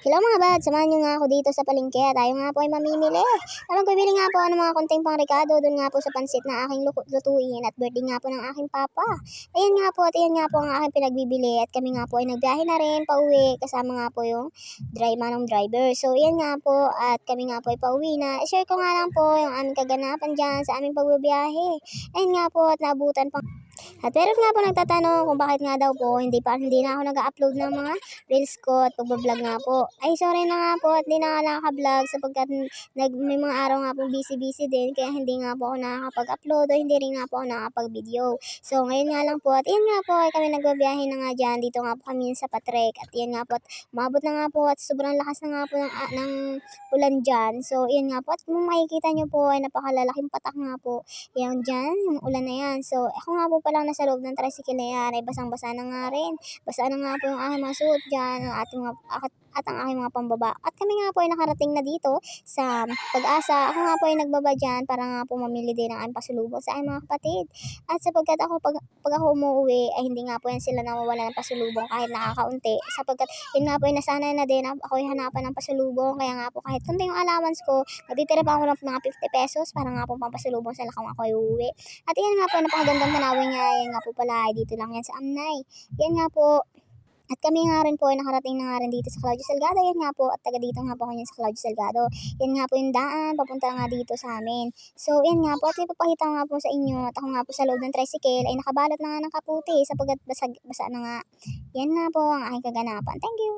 Hello mga bad, samahan nyo nga ako dito sa palengke. Tayo nga po ay mamimili. Naman ko bili nga po ng mga konting pangrekado doon nga po sa pansit na aking lutuin at birthday nga po ng aking papa. Ayan nga po at ayan nga po ang aking pinagbibili at kami nga po ay nagbiyahe na rin pauwi kasama nga po yung drive manong driver. So ayan nga po at kami nga po ay pauwi na. I-share ko nga lang po yung aming kaganapan dyan sa aming pagbibiyahe. Ayan nga po at naabutan pa at meron nga po nagtatanong kung bakit nga daw po hindi pa hindi na ako nag-upload ng mga reels ko at pagbablog nga po. Ay sorry na nga po at hindi na nga nakaka-vlog sapagkat nag, may mga araw nga po busy-busy din kaya hindi nga po ako nakakapag-upload o hindi rin nga po ako nakakapag-video. So ngayon nga lang po at yun nga po ay kami nagbabiyahe na nga dyan. Dito nga po kami sa Patrek at yan nga po at umabot na nga po at sobrang lakas na nga po ng, ah, ng ulan dyan. So yan nga po at kung makikita nyo po ay napakalalaking patak nga po yan dyan, yung ulan na yan. So ako nga po palang nasa loob ng tricycle na yan ay basang-basa na nga rin. Basa na nga po yung aking mga suot dyan, ang ating mga, at, at ang aking mga pambaba. At kami nga po ay nakarating na dito sa pag-asa. Ako nga po ay nagbaba dyan para nga po mamili din ng aming pasulubong sa aking mga kapatid. At sapagkat ako pag, pag ako umuwi ay hindi nga po yan sila nawawala ng pasulubong kahit nakakaunti. Sapagkat yun nga po ay nasanay na din ako ay hanapan ng pasulubong. Kaya nga po kahit kunti yung allowance ko, nagtitira pa ako ng mga 50 pesos para nga po pampasulubong sila kung ako ay uuwi. At yan nga po, napakagandang tanawin niya. Yan nga po pala, dito lang yan sa Amnay. Yan nga po, at kami nga rin po ay nakarating na nga rin dito sa Claudio Salgado. Yan nga po, at taga dito nga po ako sa Claudio Salgado. Yan nga po yung daan, papunta nga dito sa amin. So, yan nga po, at ipapakita nga po sa inyo. At ako nga po sa loob ng tricycle ay nakabalot na nga ng kaputi sapagkat basa, basa na nga. Yan nga po ang aking kaganapan. Thank you!